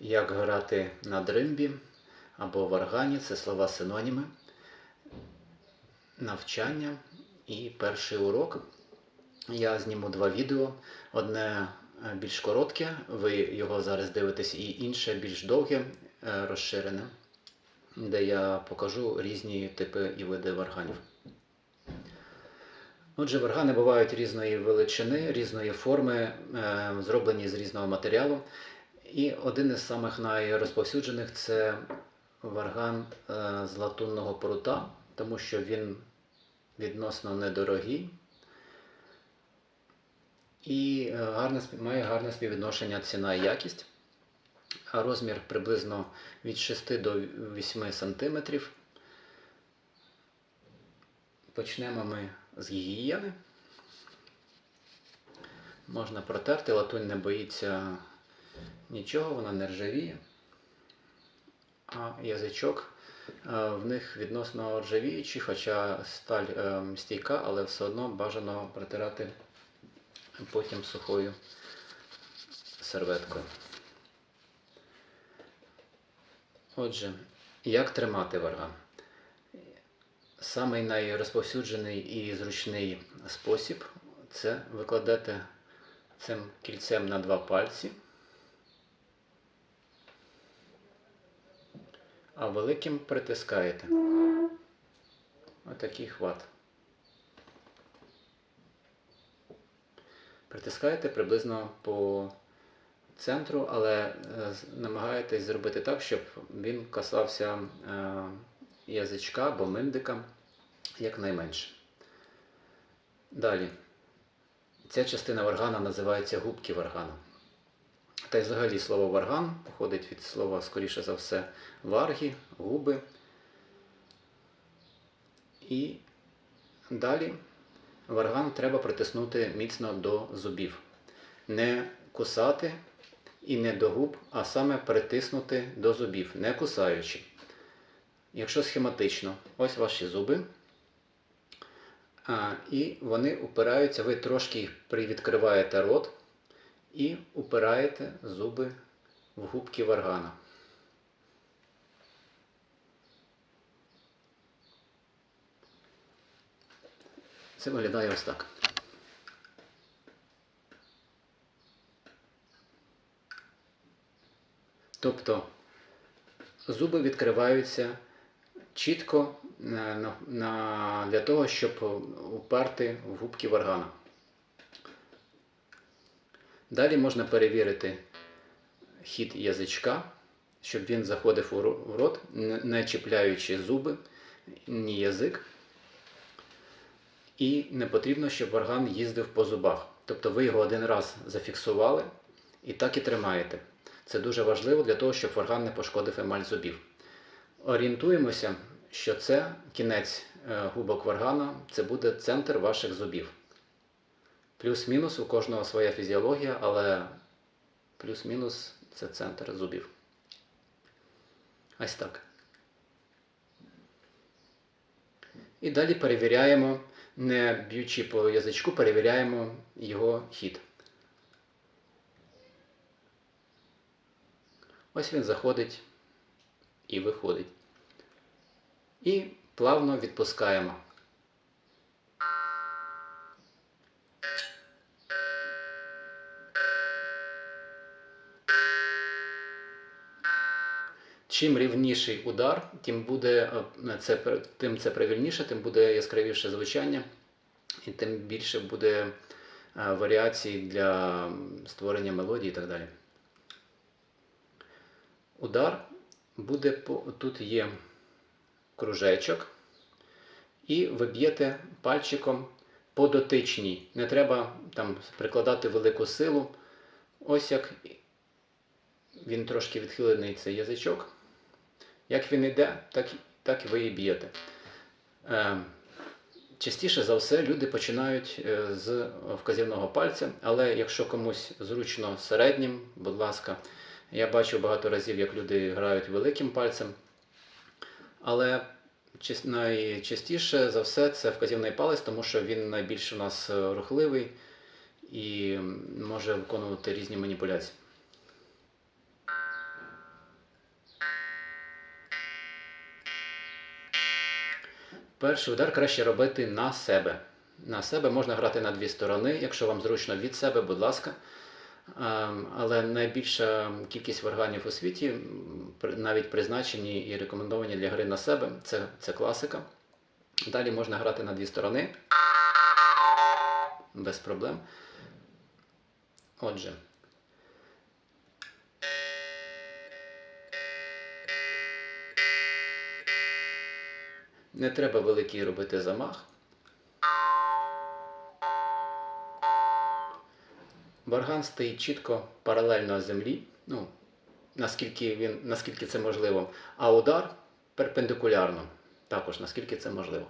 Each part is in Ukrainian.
як грати на дримбі або варгані це слова синоніми, навчання і перший урок. Я зніму два відео. Одне е, більш коротке, ви його зараз дивитесь, і інше більш довге, е, розширене, де я покажу різні типи і види варганів. Отже, варгани бувають різної величини, різної форми, е, зроблені з різного матеріалу. І один із самих найрозповсюджених це варган е, з латунного прута, тому що він відносно недорогий і е, гарне, має гарне співвідношення ціна і якість. А розмір приблизно від 6 до 8 см. Почнемо ми з гігієни. Можна протерти, латунь не боїться нічого, вона не ржавіє. А язичок е, в них відносно ржавіючий, хоча сталь е, стійка, але все одно бажано протирати потім сухою серветкою. Отже, як тримати варган? Самий найрозповсюджений і зручний спосіб це викладати цим кільцем на два пальці, а великим притискаєте. Отакий хват. Притискаєте приблизно по центру, але е, намагаєтесь зробити так, щоб він касався е, язичка або миндика якнайменше. Далі. Ця частина варгана називається губки варгана. Та й взагалі слово варган походить від слова, скоріше за все, варги, губи. І далі варган треба притиснути міцно до зубів. Не кусати і не до губ, а саме притиснути до зубів, не кусаючи. Якщо схематично, ось ваші зуби. А, і вони упираються, ви трошки їх привідкриваєте рот і упираєте зуби в губки варгана. Це виглядає ось так. Тобто зуби відкриваються чітко на, для того, щоб уперти в губки варгана. Далі можна перевірити хід язичка, щоб він заходив у рот, не чіпляючи зуби, ні язик. І не потрібно, щоб варган їздив по зубах. Тобто ви його один раз зафіксували і так і тримаєте. Це дуже важливо для того, щоб варган не пошкодив емаль зубів. Орієнтуємося, що це кінець е, губок варгана, це буде центр ваших зубів. Плюс-мінус у кожного своя фізіологія, але плюс-мінус це центр зубів. Ось так. І далі перевіряємо, не б'ючи по язичку, перевіряємо його хід. Ось він заходить і виходить. І плавно відпускаємо. Чим рівніший удар, тим буде е, це, тим це правильніше, тим буде яскравіше звучання, і тим більше буде е, варіацій для створення мелодії і так далі. Удар буде по тут є кружечок, і ви б'єте пальчиком по дотичній. Не треба там прикладати велику силу. Ось як він трошки відхилений цей язичок. Як він йде, так, так ви і б'єте. Е, частіше за все люди починають е, з вказівного пальця, але якщо комусь зручно середнім, будь ласка, я бачу багато разів, як люди грають великим пальцем. Але найчастіше за все це вказівний палець, тому що він найбільш у нас е, рухливий і може виконувати різні маніпуляції. Перший удар краще робити на себе. На себе можна грати на дві сторони, якщо вам зручно від себе, будь ласка. Ем, Але найбільша кількість варганів у світі, навіть призначені і рекомендовані для гри на себе, це, це класика. Далі можна грати на дві сторони. Без проблем. Отже. Не треба великий робити замах. Барган стоїть чітко паралельно землі, ну, наскільки, він, наскільки це можливо, а удар перпендикулярно, також наскільки це можливо.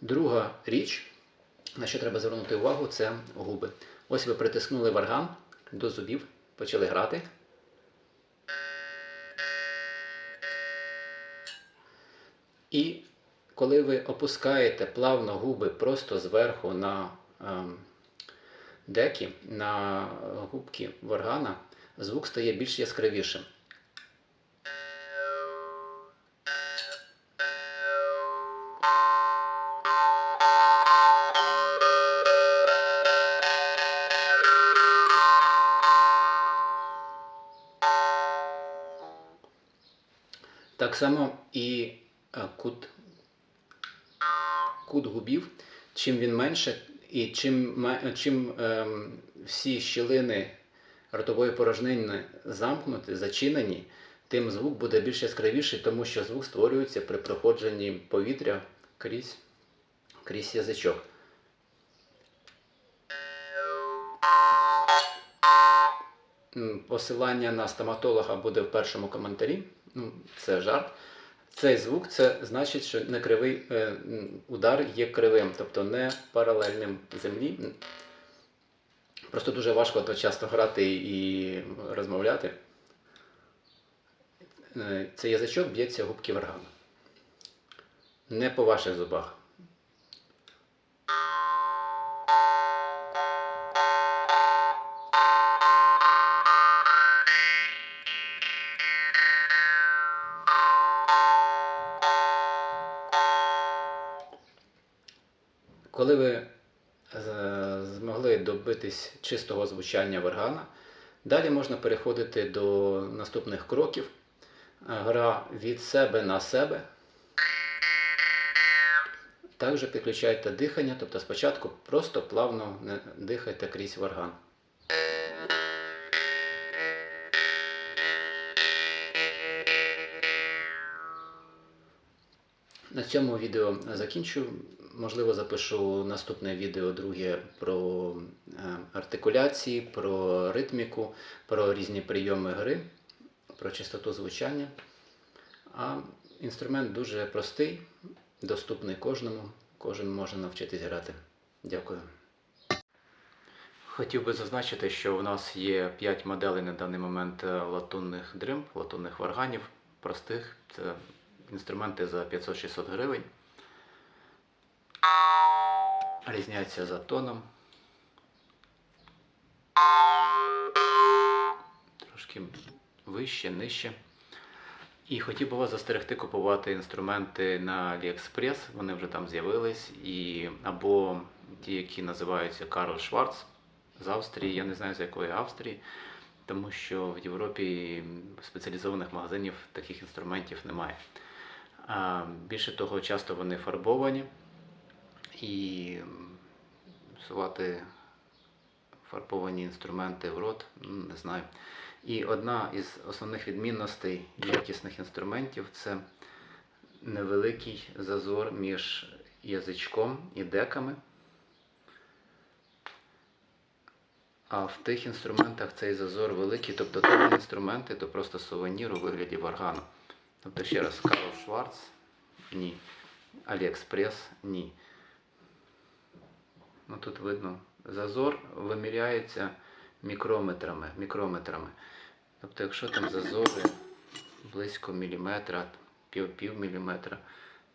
Друга річ, на що треба звернути увагу, це губи. Ось ви притиснули варган до зубів, почали грати. І коли ви опускаєте плавно губи просто зверху на ем, декі, на губки варгана, звук стає більш яскравішим. Так само і кут, кут губів, чим він менше, і чим, чим ем, всі щілини ротової порожнини замкнуті, зачинені, тим звук буде більш яскравіший, тому що звук створюється при проходженні повітря крізь, крізь язичок. Посилання на стоматолога буде в першому коментарі. Ну, це жарт. Цей звук це значить, що не кривий е, удар є кривим, тобто не паралельним землі. Просто дуже важко то часто грати і розмовляти. Е, Цей язичок б'ється губки варгана. Не по ваших зубах. Коли ви е, змогли добитись чистого звучання варгана, далі можна переходити до наступних кроків. Е, Гра від себе на себе. Також підключайте дихання, тобто спочатку просто плавно дихайте крізь варган. На цьому відео закінчу. Можливо, запишу наступне відео друге про е, артикуляції, про ритміку, про різні прийоми гри, про чистоту звучання. А інструмент дуже простий, доступний кожному. Кожен може навчитись грати. Дякую. Хотів би зазначити, що в нас є 5 моделей на даний момент е, латунних дримб, латунних варганів, простих. Це інструменти за 500-600 гривень. Різняться за тоном. Трошки вище, нижче. І хотів би вас застерегти купувати інструменти на AliExpress, вони вже там з'явились, і, або ті, які називаються Карл Шварц з Австрії, я не знаю з якої Австрії, тому що в Європі спеціалізованих магазинів таких інструментів немає. Більше того, часто вони фарбовані і псувати фарбовані інструменти в рот, м, не знаю. І одна із основних відмінностей якісних інструментів це невеликий зазор між язичком і деками. А в тих інструментах цей зазор великий, тобто то не інструменти, то просто сувенір у вигляді варгану. Тобто ще раз, Карл Шварц ні. Аліекспрес ні. Ну тут видно, зазор виміряється мікрометрами. мікрометрами. Тобто, якщо там зазори близько міліметра, пів, пів міліметра,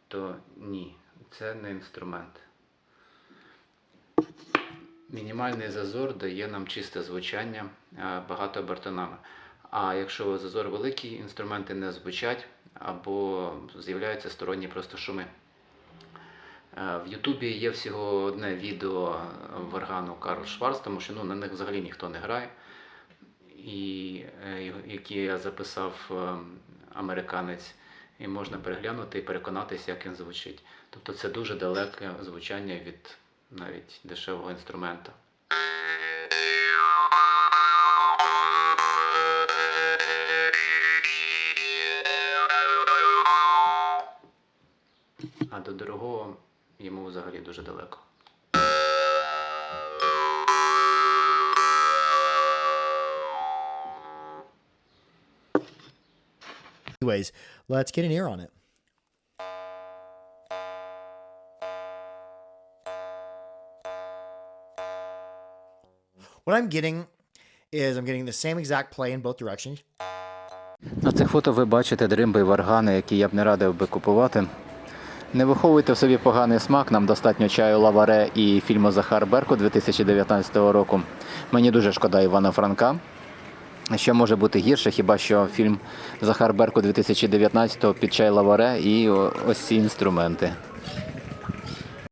то ні, це не інструмент. Мінімальний зазор дає нам чисте звучання а, багатообертонами. А якщо зазор великий, інструменти не звучать або з'являються сторонні просто шуми. Е, В Ютубі є всього одне відео варгану Карл Шварц, тому що ну, на них взагалі ніхто не грає. І е, які я записав е, американець, і можна переглянути і переконатися, як він звучить. Тобто це дуже далеке звучання від навіть дешевого інструмента. А до дорогого йому взагалі дуже далеко. Anyways, let's get an ear on it. What I'm getting is I'm getting the same exact play in both directions. На цих фото ви бачите дримби і варгани, які я б не радив би купувати. Не виховуйте в собі поганий смак, нам достатньо чаю Лаваре і фільму Захар Берку 2019 року. Мені дуже шкода Івана Франка. Що може бути гірше, хіба що фільм Захар Берку 2019 під чай Лаваре і ось ці інструменти.